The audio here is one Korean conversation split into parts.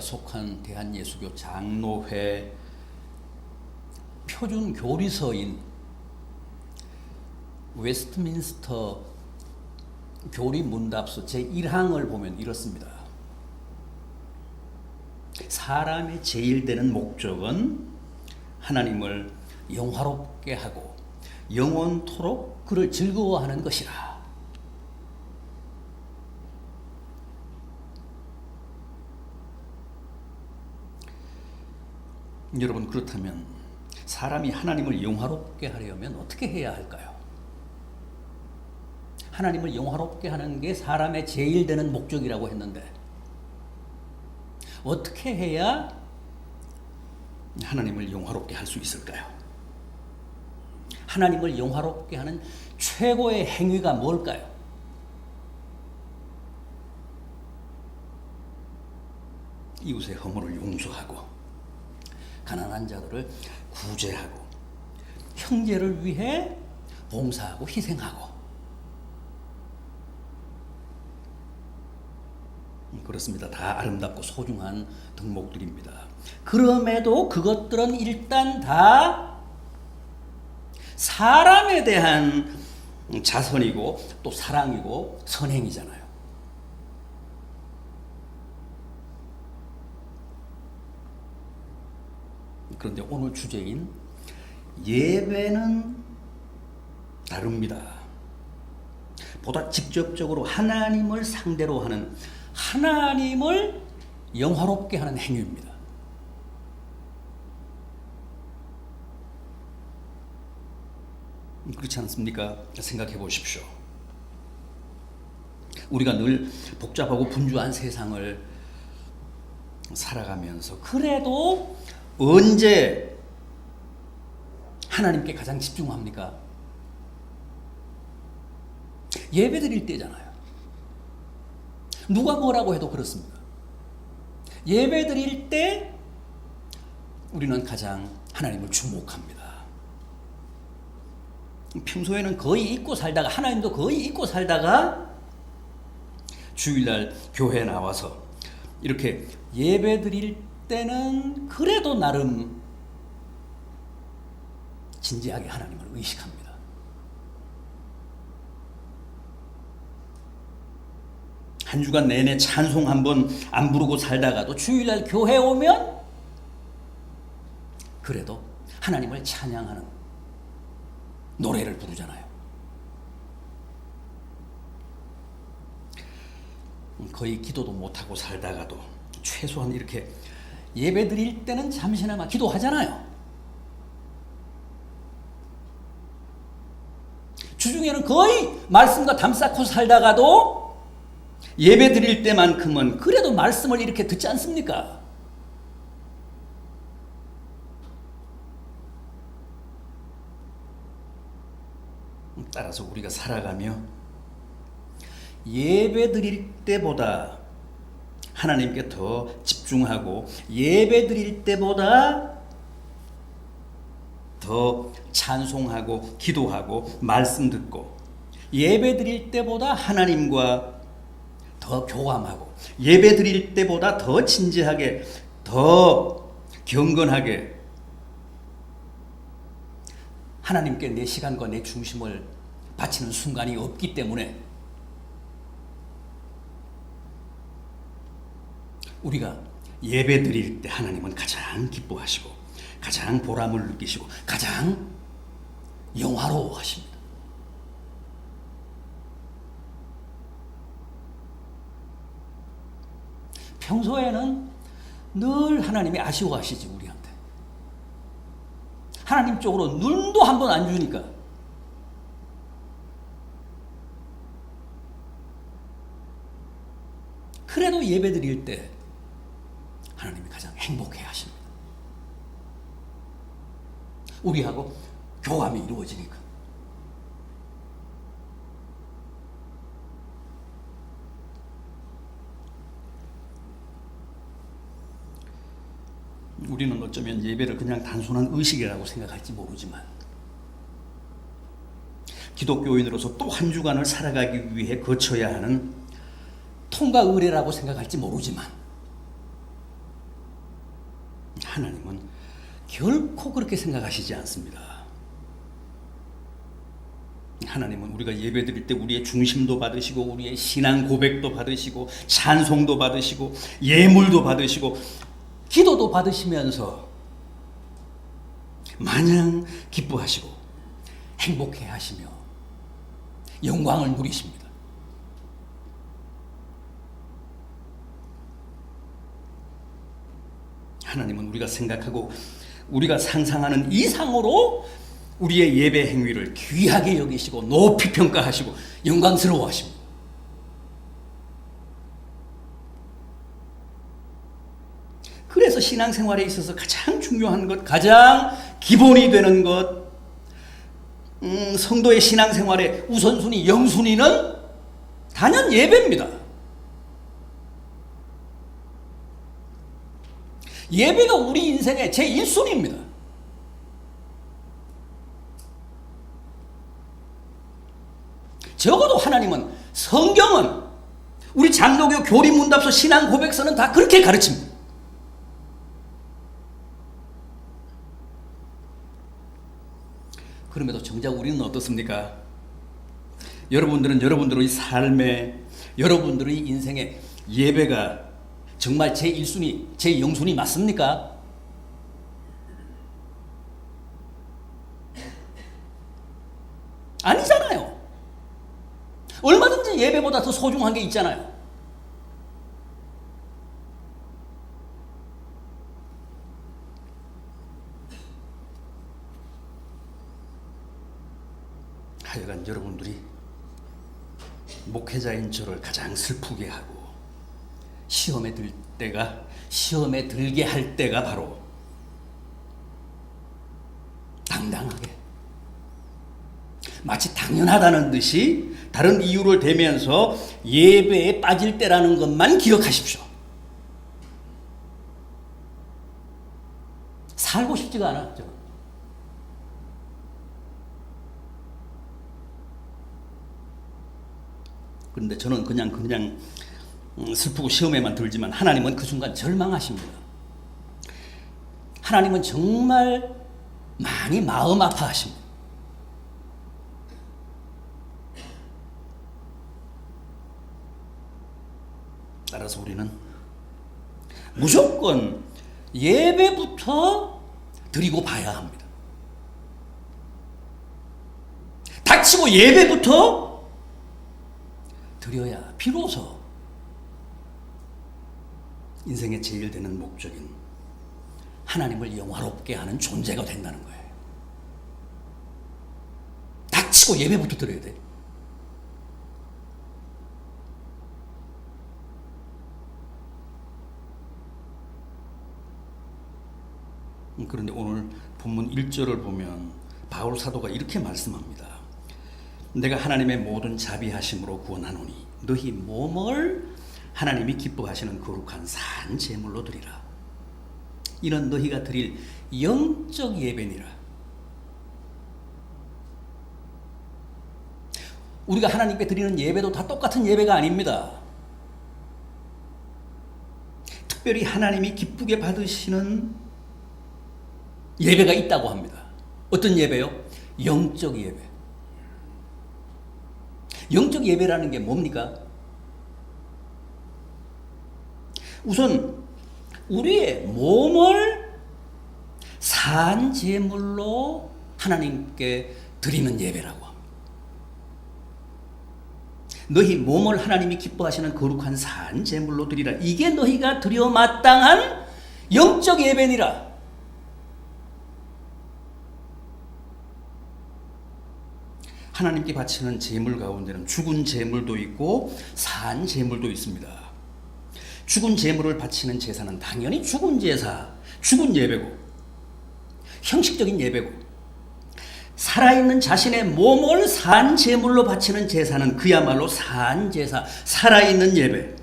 속한 대한예수교 장로회 표준 교리서인 웨스트민스터 교리 문답서 제1항을 보면 이렇습니다. 사람의 제일 되는 목적은 하나님을 영화롭게 하고 영원토록 그를 즐거워하는 것이라. 여러분 그렇다면 사람이 하나님을 영화롭게 하려면 어떻게 해야 할까요? 하나님을 영화롭게 하는 게 사람의 제일 되는 목적이라고 했는데 어떻게 해야 하나님을 영화롭게 할 수 있을까요? 하나님을 영화롭게 하는 최고의 행위가 뭘까요? 이웃의 허물을 용서하고 가난한 자들을 구제하고 형제를 위해 봉사하고 희생하고 그렇습니다. 다 아름답고 소중한 덕목들입니다. 그럼에도 그것들은 일단 다 사람에 대한 자선이고 또 사랑이고 선행이잖아요. 그런데 오늘 주제인 예배는 다릅니다. 보다 직접적으로 하나님을 상대로 하는 하나님을 영화롭게 하는 행위입니다. 그렇지 않습니까? 생각해 보십시오. 우리가 늘 복잡하고 분주한 세상을 살아가면서 그래도 언제 하나님께 가장 집중합니까? 예배 드릴 때잖아요. 누가 뭐라고 해도 그렇습니다. 예배 드릴 때 우리는 가장 하나님을 주목합니다. 평소에는 거의 잊고 살다가 하나님도 거의 잊고 살다가 주일날 교회 나와서 이렇게 예배 드릴 때는 그래도 나름 진지하게 하나님을 의식합니다. 한 주간 내내 찬송 한 번 안 부르고 살다가도 주일날 교회 오면 그래도 하나님을 찬양하는 노래를 부르잖아요. 거의 기도도 못하고 살다가도 최소한 이렇게 예배 드릴 때는 잠시나마 기도하잖아요. 주중에는 거의 말씀과 담쌓고 살다가도 예배 드릴 때만큼은 그래도 말씀을 이렇게 듣지 않습니까? 따라서 우리가 살아가며 예배 드릴 때보다 하나님께 더 집중하고 예배 드릴 때보다 더 찬송하고 기도하고 말씀 듣고 예배 드릴 때보다 하나님과 더 교감하고 예배 드릴 때보다 더 진지하게 더 경건하게 하나님께 내 시간과 내 중심을 바치는 순간이 없기 때문에 우리가 예배 드릴 때 하나님은 가장 기뻐하시고 가장 보람을 느끼시고 가장 영화로워하십니다. 평소에는 늘 하나님이 아쉬워하시지 우리한테. 하나님 쪽으로 눈도 한 번 안 주니까. 그래도 예배 드릴 때 행복해 하십니다. 우리하고 교감이 이루어지니까. 우리는 어쩌면 예배를 그냥 단순한 의식이라고 생각할지 모르지만 기독교인으로서 또 한 주간을 살아가기 위해 거쳐야 하는 통과 의례라고 생각할지 모르지만 하나님은 결코 그렇게 생각하시지 않습니다. 하나님은 우리가 예배 드릴 때 우리의 중심도 받으시고 우리의 신앙 고백도 받으시고 찬송도 받으시고 예물도 받으시고 기도도 받으시면서 마냥 기뻐하시고 행복해 하시며 영광을 누리십니다. 하나님은 우리가 생각하고 우리가 상상하는 이상으로 우리의 예배 행위를 귀하게 여기시고 높이 평가하시고 영광스러워 하십니다. 그래서 신앙생활에 있어서 가장 중요한 것, 가장 기본이 되는 것, 음, 성도의 신앙생활의 우선순위, 영순위는 단연 예배입니다. 예배가 우리 인생의 제 1순위입니다. 적어도 하나님은 성경은 우리 장로교 교리문답서 신앙 고백서는 다 그렇게 가르칩니다. 그럼에도 정작 우리는 어떻습니까? 여러분들은 여러분들의 삶에 여러분들의 인생에 예배가 정말 제 1순위, 제 0순위 맞습니까? 아니잖아요. 얼마든지 예배보다 더 소중한 게 있잖아요. 하여간 여러분들이 목회자인 저를 가장 슬프게 하고 시험에 들 때가 시험에 들게 할 때가 바로 당당하게 마치 당연하다는 듯이 다른 이유를 대면서 예배에 빠질 때라는 것만 기억하십시오. 살고 싶지가. 저는. 그런데 저는 그냥 그냥 음, 슬프고 시험에만 들지만 하나님은 그 순간 절망하십니다. 하나님은 정말 많이 마음 아파하십니다. 따라서 우리는 무조건 예배부터 드리고 봐야 합니다. 닥치고 예배부터 드려야 비로소 인생의 제일 되는 목적인 하나님을 영화롭게 하는 존재가 된다는 거예요. 닥치고 예배부터 드려야 돼. 음, 그런데 오늘 본문 1절을 보면 바울 사도가 이렇게 말씀합니다. 내가 하나님의 모든 자비하심으로 구원하노니 너희 몸을 하나님이 기뻐하시는 거룩한 산 제물로 드리라. 이는 너희가 드릴 영적 예배니라. 우리가 하나님께 드리는 예배도 다 똑같은 예배가 아닙니다. 특별히 하나님이 기쁘게 받으시는 예배가 있다고 합니다. 어떤 예배요? 영적 예배. 영적 예배라는 게 뭡니까? 우선 우리의 몸을 산 제물로 하나님께 드리는 예배라고 합니다. 너희 몸을 하나님이 기뻐하시는 거룩한 산 제물로 드리라. 이게 너희가 드려 마땅한 영적 예배니라. 하나님께 바치는 제물 가운데는 죽은 제물도 있고 산 제물도 있습니다. 죽은 제물을 바치는 제사는 당연히 죽은 제사, 죽은 예배고 형식적인 예배고 살아있는 자신의 몸을 산 제물로 바치는 제사는 그야말로 산 제사, 살아있는 예배,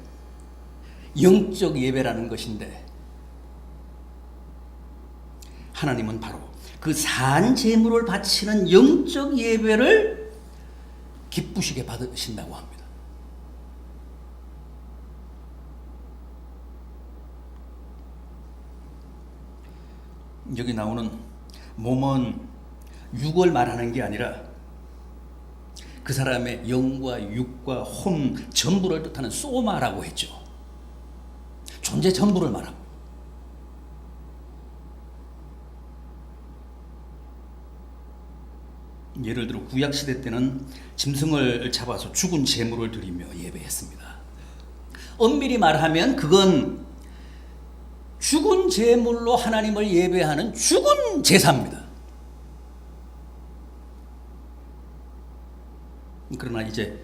영적 예배라는 것인데 하나님은 바로 그 산 제물을 바치는 영적 예배를 기쁘시게 받으신다고 합니다. 여기 나오는 몸은 육을 말하는 게 아니라 그 사람의 영과 육과 혼 전부를 뜻하는 소마라고 했죠. 존재 전부를 말합니다. 예를 들어 구약 시대 때는 짐승을 잡아서 죽은 제물을 드리며 예배했습니다. 엄밀히 말하면 그건 죽은 제물로 하나님을 예배하는 죽은 제사입니다. 그러나 이제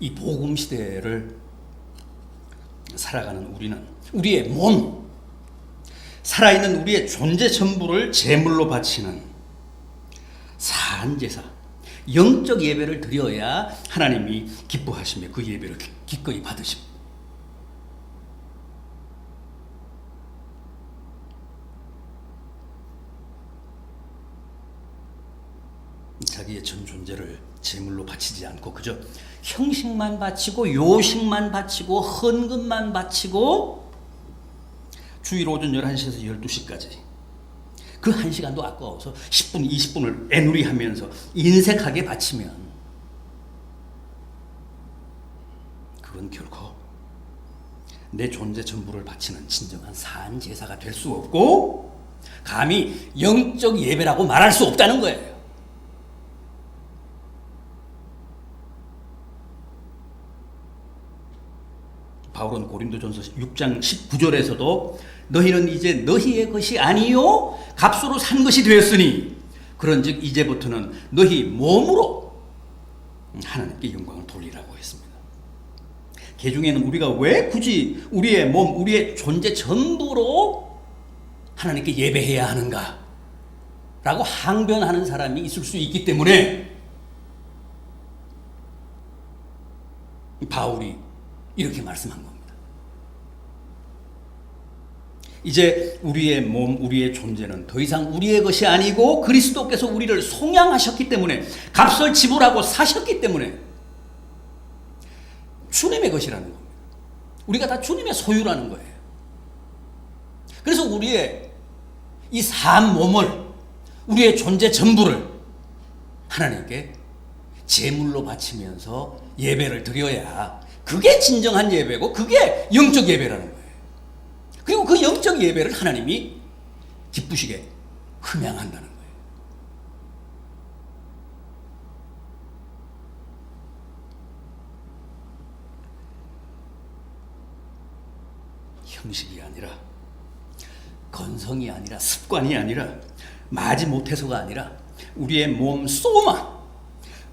이 복음 시대를 살아가는 우리는 우리의 몸, 살아있는 우리의 존재 전부를 제물로 바치는 산 제사, 영적 예배를 드려야 하나님이 기뻐하시며 그 예배를 기- 기꺼이 받으십니다. 자기의 전 존재를 제물로 바치지 않고 그저 형식만 바치고 요식만 바치고 헌금만 바치고 주일 오전 11시에서 12시까지 그 1시간도 아까워서 10분, 20분을 애누리 하면서 인색하게 바치면 그건 결코 내 존재 전부를 바치는 진정한 산 제사가 될 수 없고 감히 영적 예배라고 말할 수 없다는 거예요. 바울은 고린도전서 6장 19절에서도 너희는 이제 너희의 것이 아니요 값으로 산 것이 되었으니 그런즉 이제부터는 너희 몸으로 하나님께 영광을 돌리라고 했습니다. 개중에는 우리가 왜 굳이 우리의 몸, 우리의 존재 전부로 하나님께 예배해야 하는가? 라고 항변하는 사람이 있을 수 있기 때문에 바울이 이렇게 말씀한 겁니다. 이제 우리의 몸, 우리의 존재는 더 이상 우리의 것이 아니고 그리스도께서 우리를 송양하셨기 때문에 값을 지불하고 사셨기 때문에 주님의 것이라는 겁니다. 우리가 다 주님의 소유라는 거예요. 그래서 우리의 이산 몸을 우리의 존재 전부를 하나님께 제물로 바치면서 예배를 드려야 그게 진정한 예배고 그게 영적 예배라는 거예요. 그리고 그 영적 예배를 하나님이 기쁘시게 흠양한다는 거예요. 형식이 아니라 건성이 아니라 습관이 아니라 마지 못해서가 아니라 우리의 몸 소마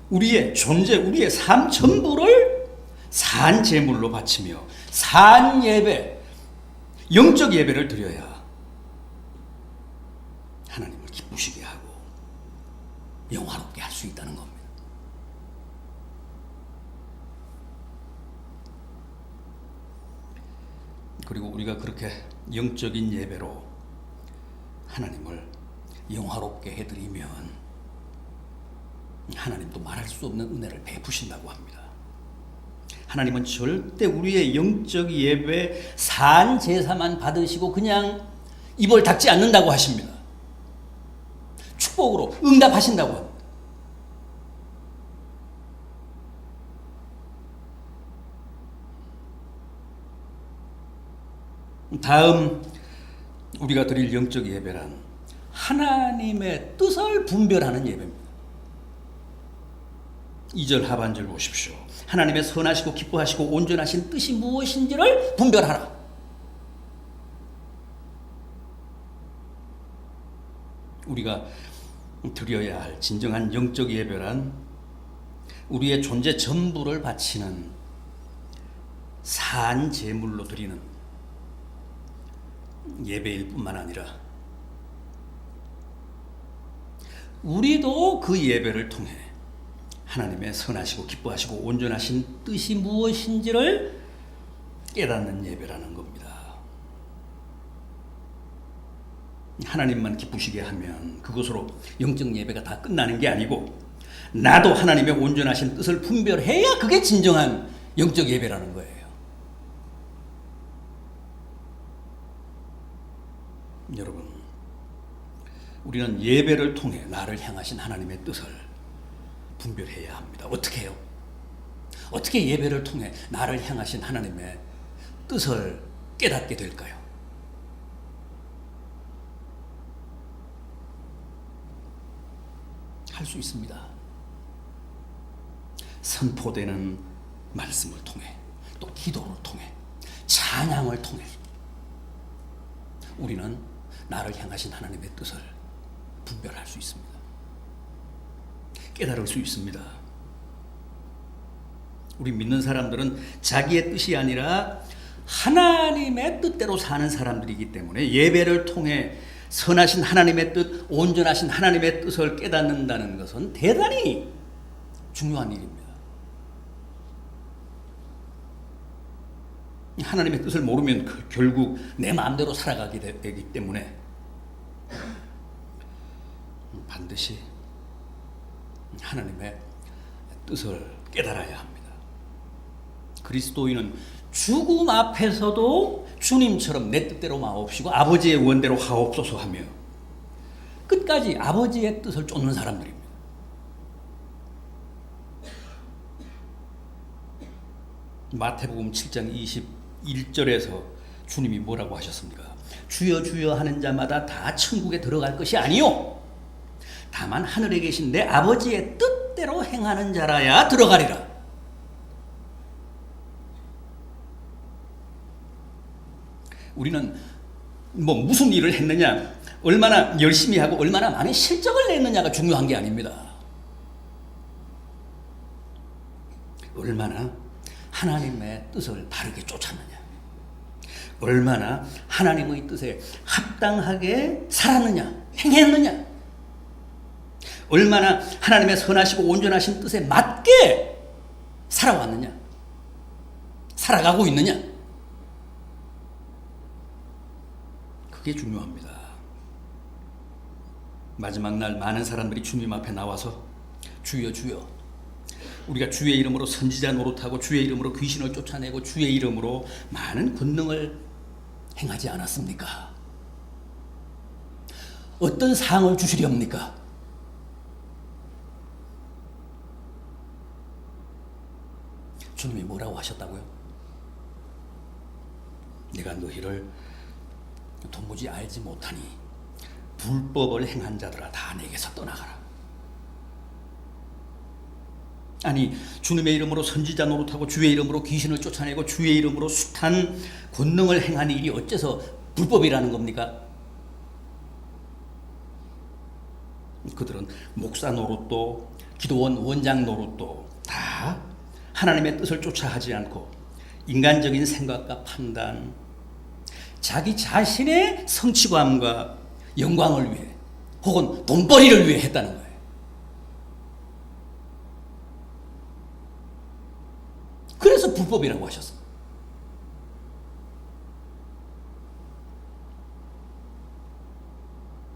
우리의 존재 우리의 삶 전부를 산 제물로 바치며 산 예배 영적 예배를 드려야 하나님을 기쁘시게 하고 영화롭게 할 수 있다는 겁니다. 그리고 우리가 그렇게 영적인 예배로 하나님을 영화롭게 해드리면 하나님도 말할 수 없는 은혜를 베푸신다고 합니다. 하나님은 절대 우리의 영적 예배 산 제사만 받으시고 그냥 입을 닫지 않는다고 하십니다. 축복으로 응답하신다고 합니다. 다음 우리가 드릴 영적 예배란 하나님의 뜻을 분별하는 예배입니다. 2절 하반절 보십시오. 하나님의 선하시고 기뻐하시고 온전하신 뜻이 무엇인지를 분별하라. 우리가 드려야 할 진정한 영적 예배란 우리의 존재 전부를 바치는 산 제물로 드리는 예배일 뿐만 아니라 우리도 그 예배를 통해 하나님의 선하시고 기뻐하시고 온전하신 뜻이 무엇인지를 깨닫는 예배라는 겁니다. 하나님만 기쁘시게 하면 그것으로 영적 예배가 다 끝나는 게 아니고 나도 하나님의 온전하신 뜻을 분별해야 그게 진정한 영적 예배라는 거예요. 여러분 우리는 예배를 통해 나를 향하신 하나님의 뜻을 분별해야 합니다. 어떻게 해요? 어떻게 예배를 통해 나를 향하신 하나님의 뜻을 깨닫게 될까요? 할 수 있습니다. 선포되는 말씀을 통해 또 기도를 통해 찬양을 통해 우리는 나를 향하신 하나님의 뜻을 분별할 수 있습니다. 깨달을 수 있습니다. 우리 믿는 사람들은 자기의 뜻이 아니라 하나님의 뜻대로 사는 사람들이기 때문에 예배를 통해 선하신 하나님의 뜻, 온전하신 하나님의 뜻을 깨닫는다는 것은 대단히 중요한 일입니다. 하나님의 뜻을 모르면 그- 결국 내 마음대로 살아가게 되- 되기 때문에 반드시 하나님의 뜻을 깨달아야 합니다. 그리스도인은 죽음 앞에서도 주님처럼 내 뜻대로 마옵시고 아버지의 원대로 하옵소서 하며 끝까지 아버지의 뜻을 쫓는 사람들입니다. 마태복음 7장 21절에서 주님이 뭐라고 하셨습니까? 주여 주여 하는 자마다 다 천국에 들어갈 것이 아니요 다만 하늘에 계신 내 아버지의 뜻대로 행하는 자라야 들어가리라. 우리는 뭐 무슨 일을 했느냐, 얼마나 열심히 하고 얼마나 많은 실적을 냈느냐가 중요한 게 아닙니다. 얼마나 하나님의 뜻을 바르게 쫓았느냐, 얼마나 하나님의 뜻에 합당하게 살았느냐, 행했느냐, 얼마나 하나님의 선하시고 온전하신 뜻에 맞게 살아왔느냐, 살아가고 있느냐, 그게 중요합니다. 마지막 날 많은 사람들이 주님 앞에 나와서 주여 주여 우리가 주의 이름으로 선지자 노릇하고 주의 이름으로 귀신을 쫓아내고 주의 이름으로 많은 권능을 행하지 않았습니까? 어떤 상을 주시렵니까? 주님이 뭐라고 하셨다고요? 내가 너희를 도무지 알지 못하니 불법을 행한 자들아 다 내게서 떠나가라. 아니 주님의 이름으로 선지자 노릇하고 주의 이름으로 귀신을 쫓아내고 주의 이름으로 숱한 권능을 행한 일이 어째서 불법이라는 겁니까? 그들은 목사 노릇도 기도원 원장 노릇도 다 하나님의 뜻을 쫓아 하지 않고 인간적인 생각과 판단, 자기 자신의 성취감과 영광을 위해 혹은 돈벌이를 위해 했다는 거예요. 그래서 불법이라고 하셨어.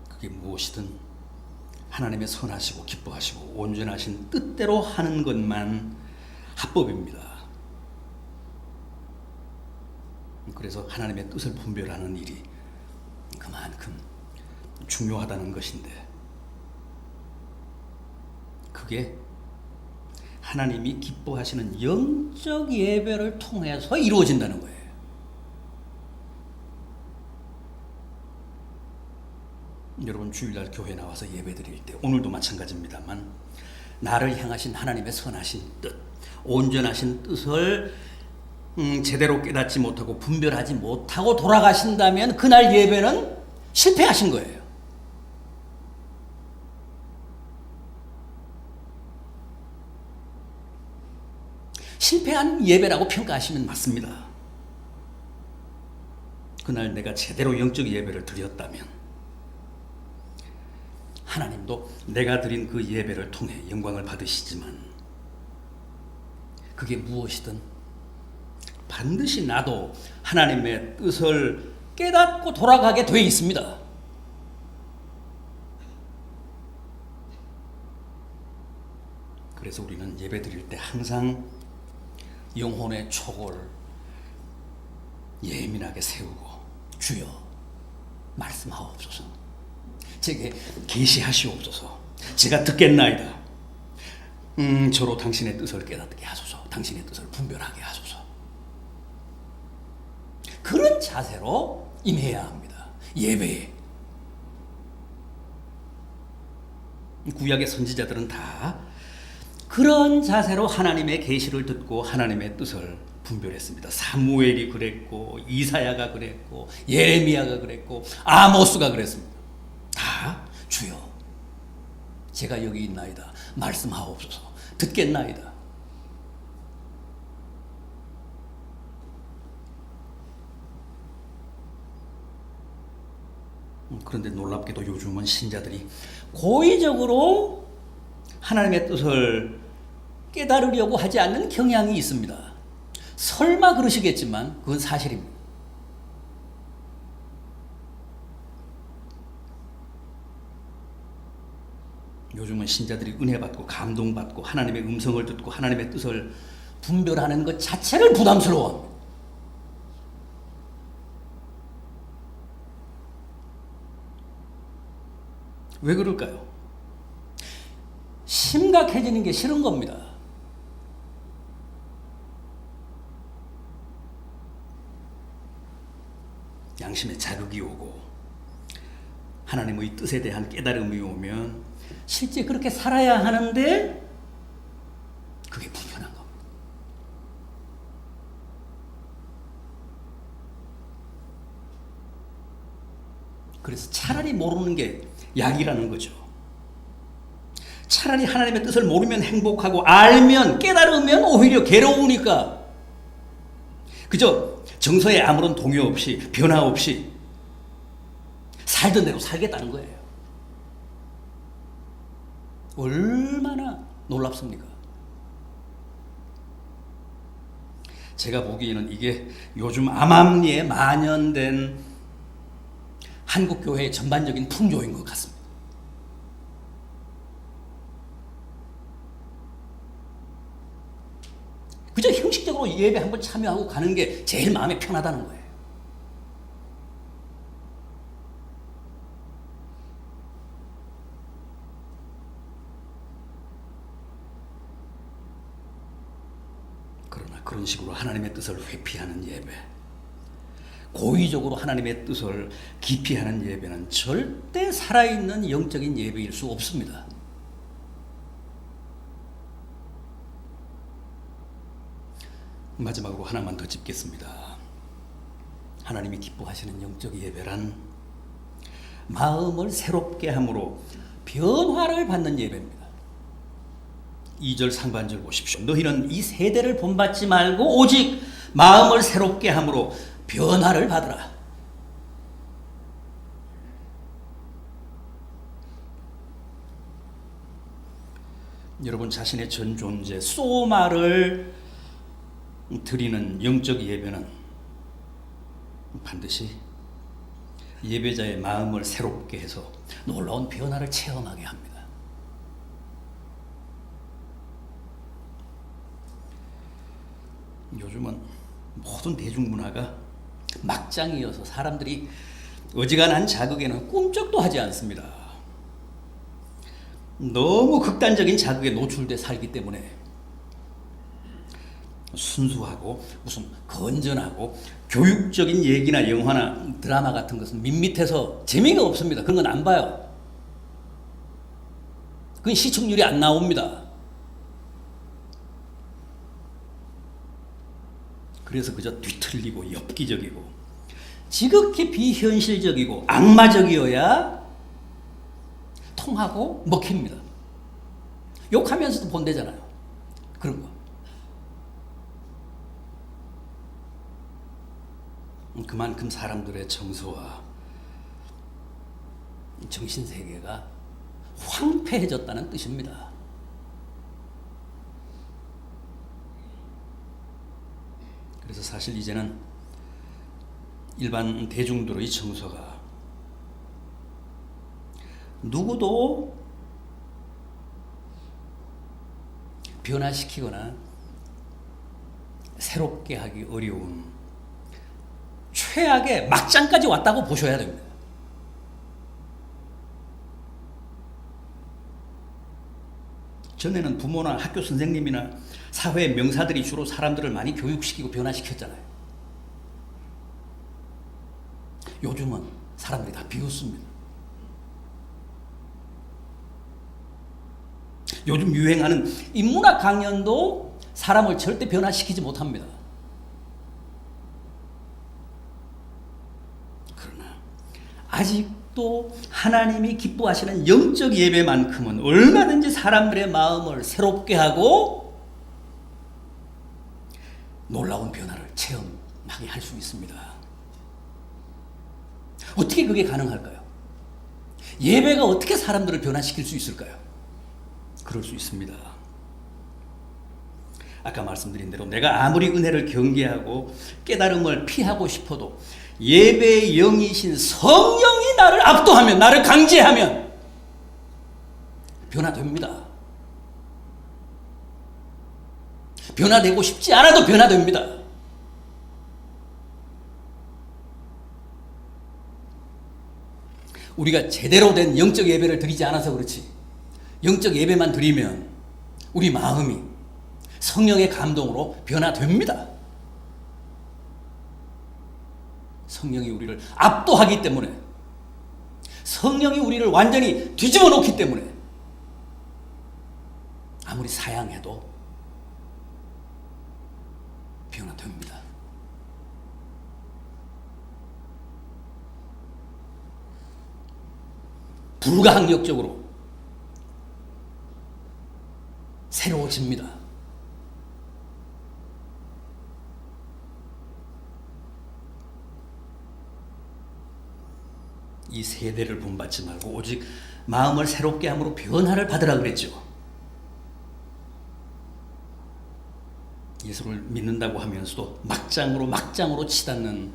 그게 무엇이든 하나님의 선하시고 기뻐하시고 온전하신 뜻대로 하는 것만 합법입니다. 그래서 하나님의 뜻을 분별하는 일이 그만큼 중요하다는 것인데 그게 하나님이 기뻐하시는 영적 예배를 통해서 이루어진다는 거예요. 여러분 주일날 교회 나와서 예배 드릴 때 오늘도 마찬가지입니다만 나를 향하신 하나님의 선하신 뜻, 온전하신 뜻을 음, 제대로 깨닫지 못하고 분별하지 못하고 돌아가신다면 그날 예배는 실패하신 거예요. 실패한 예배라고 평가하시면 맞습니다. 그날 내가 제대로 영적 예배를 드렸다면 하나님도 내가 드린 그 예배를 통해 영광을 받으시지만 그게 무엇이든 반드시 나도 하나님의 뜻을 깨닫고 돌아가게 돼 있습니다. 그래서 우리는 예배 드릴 때 항상 영혼의 촉을 예민하게 세우고 주여 말씀하옵소서 제게 계시하시옵소서. 제가 듣겠나이다. 음, 저로 당신의 뜻을 깨닫게 하소서. 당신의 뜻을 분별하게 하소서. 그런 자세로 임해야 합니다. 예배에. 구약의 선지자들은 다 그런 자세로 하나님의 계시를 듣고 하나님의 뜻을 분별했습니다. 사무엘이 그랬고 이사야가 그랬고 예레미야가 그랬고 아모스가 그랬습니다. 다 주여 제가 여기 있나이다. 말씀하옵소서. 듣겠나이다. 음, 그런데 놀랍게도 요즘은 신자들이 고의적으로 하나님의 뜻을 깨달으려고 하지 않는 경향이 있습니다. 설마 그러시겠지만 그건 사실입니다. 요즘은 신자들이 은혜 받고 감동 받고 하나님의 음성을 듣고 하나님의 뜻을 분별하는 것 자체를 부담스러워합니다. 왜 그럴까요? 심각해지는 게 싫은 겁니다. 양심의 자극이 오고 하나님의 뜻에 대한 깨달음이 오면 실제 그렇게 살아야 하는데 그게 불편한 겁니다. 그래서 차라리 모르는 게 약이라는 거죠. 차라리 하나님의 뜻을 모르면 행복하고 알면 깨달으면 오히려 괴로우니까 그저 정서에 아무런 동요 없이 변화 없이 살던 대로 살겠다는 거예요. 얼마나 놀랍습니까? 제가 보기에는 이게 요즘 암암리에 만연된 한국 교회의 전반적인 풍조인 것 같습니다. 그저 형식적으로 예배 한번 참여하고 가는 게 제일 마음에 편하다는 거예요. 그런 식으로 하나님의 뜻을 회피하는 예배, 고의적으로 하나님의 뜻을 기피하는 예배는 절대 살아있는 영적인 예배일 수 없습니다. 마지막으로 하나만 더 짚겠습니다. 하나님이 기뻐하시는 영적 예배란 마음을 새롭게 함으로 변화를 받는 예배입니다. 2절 상반절 보십시오. 너희는 이 세대를 본받지 말고 오직 마음을 새롭게 함으로 변화를 받으라. 여러분 자신의 전 존재 소마를 드리는 영적 예배는 반드시 예배자의 마음을 새롭게 해서 놀라운 변화를 체험하게 합니다. 요즘은 모든 대중문화가 막장이어서 사람들이 어지간한 자극에는 꿈쩍도 하지 않습니다. 너무 극단적인 자극에 노출돼 살기 때문에 순수하고 무슨 건전하고 교육적인 얘기나 영화나 드라마 같은 것은 밋밋해서 재미가 없습니다. 그런 건 안 봐요. 그건 시청률이 안 나옵니다. 그래서 그저 뒤틀리고 엽기적이고 지극히 비현실적이고 악마적이어야 통하고 먹힙니다. 욕하면서도 본대잖아요. 그런 거. 그만큼 사람들의 정서와 정신세계가 황폐해졌다는 뜻입니다. 그래서 사실 이제는 일반 대중들의 정서가 누구도 변화시키거나 새롭게 하기 어려운 최악의 막장까지 왔다고 보셔야 됩니다. 전에는 부모나 학교 선생님이나 사회 명사들이 주로 사람들을 많이 교육시키고 변화시켰잖아요. 요즘은 사람들이 다 비웃습니다. 요즘 유행하는 인문학 강연도 사람을 절대 변화시키지 못합니다. 그러나 아직 도 하나님이 기뻐하시는 영적 예배만큼은 얼마든지 사람들의 마음을 새롭게 하고 놀라운 변화를 체험하게 할 수 있습니다. 어떻게 그게 가능할까요? 예배가 어떻게 사람들을 변화시킬 수 있을까요? 그럴 수 있습니다. 아까 말씀드린 대로 내가 아무리 은혜를 경계하고 깨달음을 피하고 싶어도 예배의 영이신 성령이 나를 압도하면 나를 강제하면 변화됩니다. 변화되고 싶지 않아도 변화됩니다. 우리가 제대로 된 영적 예배를 드리지 않아서 그렇지. 영적 예배만 드리면 우리 마음이 성령의 감동으로 변화됩니다. 성령이 우리를 압도하기 때문에 성령이 우리를 완전히 뒤집어 놓기 때문에 아무리 사양해도 변화됩니다. 불가항력적으로 새로워집니다. 이 세대를 본받지 말고 오직 마음을 새롭게 함으로 변화를 받으라 그랬죠. 예수를 믿는다고 하면서도 막장으로 막장으로 치닫는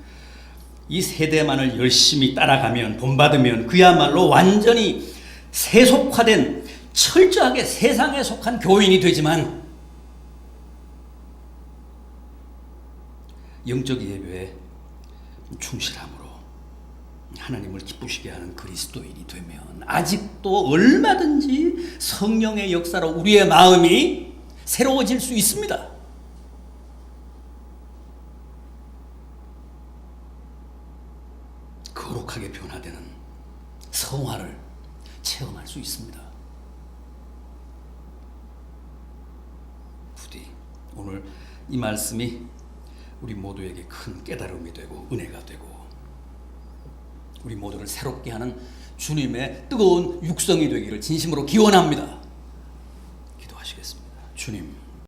이 세대만을 열심히 따라가면 본받으면 그야말로 완전히 세속화된 철저하게 세상에 속한 교인이 되지만 영적 예배에 충실함으로 하나님을 기쁘시게 하는 그리스도인이 되면 아직도 얼마든지 성령의 역사로 우리의 마음이 새로워질 수 있습니다. 거룩하게 변화되는 성화를 체험할 수 있습니다. 부디 오늘 이 말씀이 우리 모두에게 큰 깨달음이 되고 은혜가 되고 우리 모두를 새롭게 하는 주님의 뜨거운 육성이 되기를 진심으로 기원합니다. 기도하시겠습니다. 주님.